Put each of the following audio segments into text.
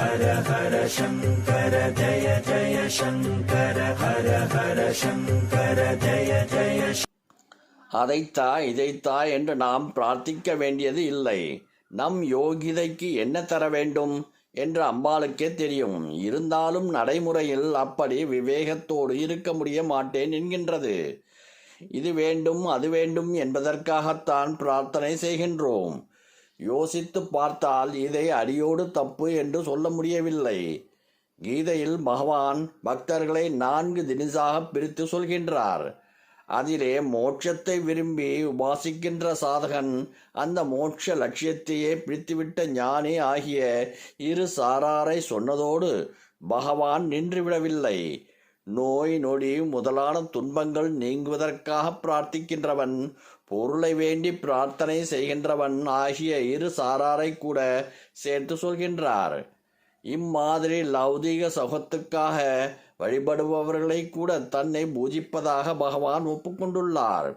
ஹர ஹர சங்கர ஜய ஜய சங்கர ஹர ஹர சங்கர ஜய ஜய அதைத்தா இதைத்தா என்று நாம் பிரார்த்திக்க வேண்டியது இல்லை. நம் யோகிதைக்கு என்ன தர வேண்டும் என்று அம்பாளுக்கே தெரியும். இருந்தாலும் நடைமுறையில் அப்படி விவேகத்தோடு இருக்க முடிய மாட்டேன் என்கின்றது. இது வேண்டும் அது வேண்டும் என்பதற்காகத்தான் பிரார்த்தனை செய்கின்றோம். யோசித்து பார்த்தால் இதை அடியோடு தப்பு என்று சொல்ல முடியவில்லை. கீதையில் பகவான் பக்தர்களை நான்கு தினிசாக பிரித்து சொல்கின்றார். அதிலே மோட்சத்தை விரும்பி உபாசிக்கின்ற சாதகன் அந்த மோட்ச லட்சியத்தையே பிடித்துவிட்ட ஞானி ஆகிய இரு சாராரை சொன்னதோடு பகவான் நின்றுவிடவில்லை. நோய் நொடி முதலான துன்பங்கள் நீங்குவதற்காக பிரார்த்திக்கின்றவன் பொருளை வேண்டி பிரார்த்தனை செய்கின்றவன் ஆகிய இரு சாராரை கூட சேர்த்து சொல்கின்றார். இம்மாதிரி லௌதீக சுகத்துக்காக வழிபடுபவர்களை கூட தன்னை பூஜிப்பதாக பகவான் ஒப்புக்கொண்டுள்ளார்.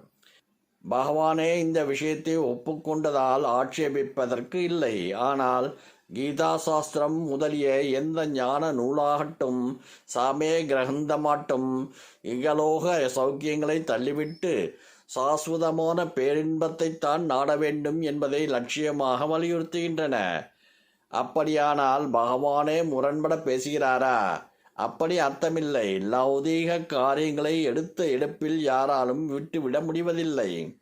பகவானே இந்த விஷயத்தை ஒப்புக்கொண்டதால் ஆட்சேபிப்பதற்கு இல்லை. ஆனால் கீதா சாஸ்திரம் முதலிய எந்த ஞான நூலாகட்டும் சாமே கிரகந்தமாட்டும் இகலோக சௌக்கியங்களை தள்ளிவிட்டு சாஸ்வதமான பேரின்பத்தைத்தான் நாட வேண்டும் என்பதை லட்சியமாக வலியுறுத்துகின்றன. அப்படியானால் பகவானே முரண்பட பேசுகிறாரா? அப்படி அர்த்தமில்லை. லௌதீக காரியங்களை எடுத்த எடுப்பில் யாராலும் விட்டுவிட முடிவதில்லை.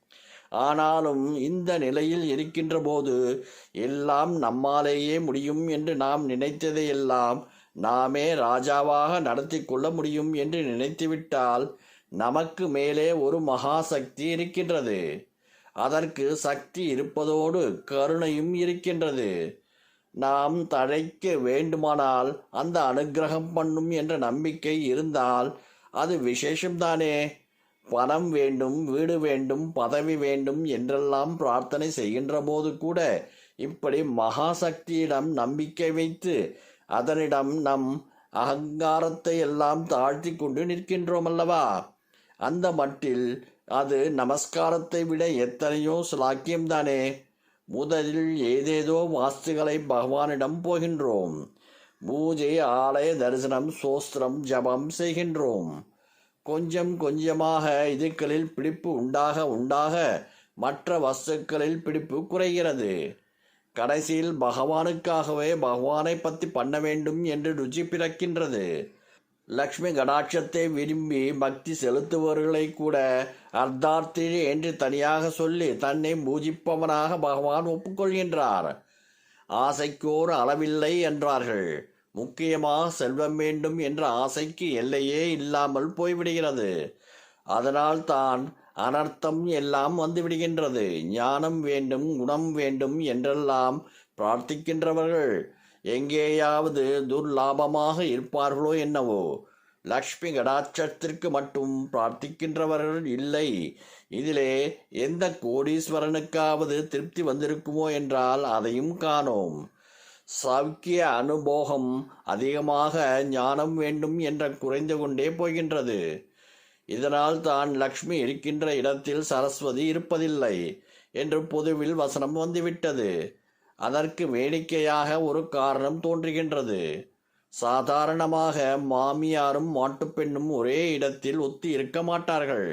ஆனாலும் இந்த நிலையில் இருக்கின்ற போது எல்லாம் நம்மாலேயே முடியும் என்று நாம் நினைத்ததையெல்லாம் நாமே ராஜாவாக நடத்தி கொள்ள முடியும் என்று நினைத்துவிட்டால் நமக்கு மேலே ஒரு மகா சக்தி இருக்கின்றது. அதற்கு சக்தி இருப்பதோடு கருணையும் இருக்கின்றது. நாம் தழைக்க வேண்டுமானால் அந்த அனுக்கிரகம் பண்ணும் என்ற நம்பிக்கை இருந்தால் அது விசேஷம்தானே? பணம் வேண்டும் வீடு வேண்டும் பதவி வேண்டும் என்றெல்லாம் பிரார்த்தனை செய்கின்ற போது கூட இப்படி மகாசக்தியிடம் நம்பிக்கை வைத்து அதனிடம் நம் அகங்காரத்தை எல்லாம் தாழ்த்தி கொண்டு நிற்கின்றோம் அல்லவா அந்த மட்டில் அது நமஸ்காரத்தை விட எத்தனையோ சிலாக்கியம்தானே? முதலில் ஏதேதோ வாஸ்துகளை பகவானிடம் போகின்றோம். பூஜை ஆலய தரிசனம் சோஸ்திரம் ஜபம் செய்கின்றோம். கொஞ்சம் கொஞ்சமாக இதுக்களில் பிடிப்பு உண்டாக உண்டாக மற்ற வஸ்துக்களில் பிடிப்பு குறைகிறது. கடைசியில் பகவானுக்காகவே பகவானை பற்றி பண்ண வேண்டும் என்று ருச்சி பிறக்கின்றது. லக்ஷ்மி கடாட்சத்தை விரும்பி பக்தி செலுத்துபவர்களை கூட அர்த்தார்த்தி என்று தனியாக சொல்லி தன்னை பூஜிப்பவனாக பகவான் ஒப்புக்கொள்கின்றார். ஆசைக்கோர் அளவில்லை என்றார்கள். முக்கியமாக செல்வம் வேண்டும் என்ற ஆசைக்கு எல்லையே இல்லாமல் போய்விடுகிறது. அதனால் தான் அனர்த்தம் எல்லாம் வந்துவிடுகின்றது. ஞானம் வேண்டும் குணம் வேண்டும் என்றெல்லாம் பிரார்த்திக்கின்றவர்கள் எங்கேயாவது துர்லாபமாக இருப்பார்களோ என்னவோ. லக்ஷ்மி கடாட்சத்திற்கு மட்டும் பிரார்த்திக்கின்றவர்கள் இல்லை. இதிலே எந்த கோடீஸ்வரனுக்காவது திருப்தி வந்திருக்குமோ என்றால் அதையும் காணோம். சாக்கிய அனுபோகம் அதிகமாக ஞானம் வேண்டும் என்ற குறைந்து கொண்டே போகின்றது. இதனால் தான் லக்ஷ்மி இருக்கின்ற இடத்தில் சரஸ்வதி இருப்பதில்லை என்று பொதுவில் வசனம் வந்துவிட்டது. அதற்கு வேடிக்கையாக ஒரு காரணம் தோன்றுகின்றது. சாதாரணமாக மாமியாரும் மாட்டுப்பெண்ணும் ஒரே இடத்தில் ஒத்து இருக்க மாட்டார்கள்.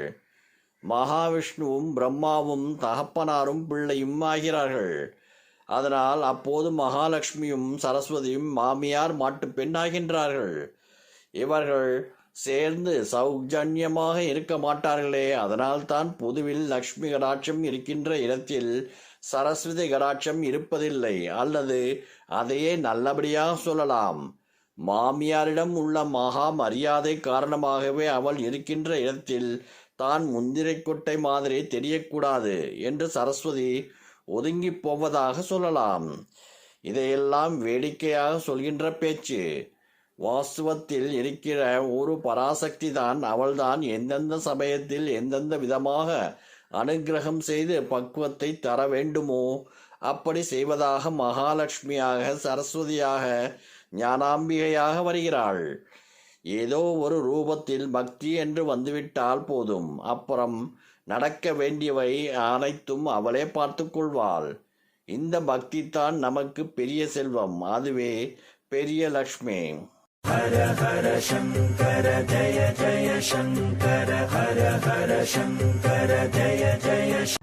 மகாவிஷ்ணுவும் பிரம்மாவும் தகப்பனாரும் பிள்ளையும் ஆகிறார்கள். அதனால் அப்போது மகாலட்சுமியும் சரஸ்வதியும் மாமியார் மாட்டுப் பெண்ணாகின்றார்கள் இவர்கள் சேர்ந்து சௌஜன்யமாக இருக்க மாட்டார்களே. அதனால் தான் பொதுவில் லக்ஷ்மி கடாட்சம் இருக்கின்ற இடத்தில் சரஸ்வதி கடாட்சம் இருப்பதில்லை. அல்லது அதையே நல்லபடியாக சொல்லலாம். மாமியாரிடம் உள்ள மகா மரியாதை காரணமாகவே அவள் இருக்கின்ற இடத்தில் தான் முந்திரை கொட்டை மாதிரி தெரியக்கூடாது என்று சரஸ்வதி ஒதுங்கி போவதாக சொல்லலாம். இதையெல்லாம் வேடிக்கையாக சொல்கின்ற பேச்சு. வாஸ்துவத்தில் இருக்கிற ஒரு பராசக்தி தான் அவள்தான் எந்தெந்த சமயத்தில் எந்தெந்த விதமாக அனுக்கிரகம் செய்து பக்குவத்தை தர வேண்டுமோ அப்படி செய்வதாக மகாலட்சுமியாக சரஸ்வதியாக ஞானாம்பிகையாக வருகிறாள். ஏதோ ஒரு ரூபத்தில் பக்தி என்று வந்துவிட்டால் போதும். அப்புறம் நடக்க வேண்டியவை அனைத்தும் அவளே பார்த்து கொள்வாள். இந்த பக்தி தான் நமக்கு பெரிய செல்வம். அதுவே பெரிய லக்ஷ்மி. ஹர ஹர சங்கர ஜய ஜய சங்கர ஹர ஹர சங்கர ஜய ஜய